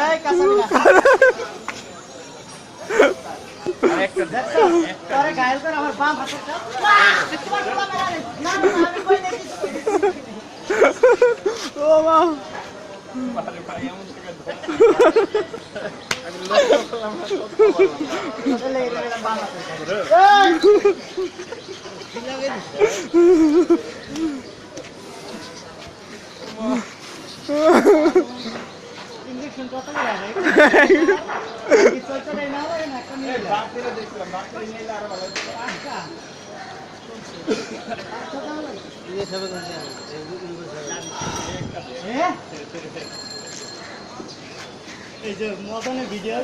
এই কাসাবিনা একটা তোরে ঘায়ল করে আমার বাম হাতটা না তোমার তোমার না না না, আমি কই দেখি লেগে হাতে ইঞ্জেকশন কত কি চলছে না একটা নিয়ে বাকিরা দেখলাম, বাকিরা নিলে আরও ভালো হতো। আচ্ছা এই যে মদনে ভিডিও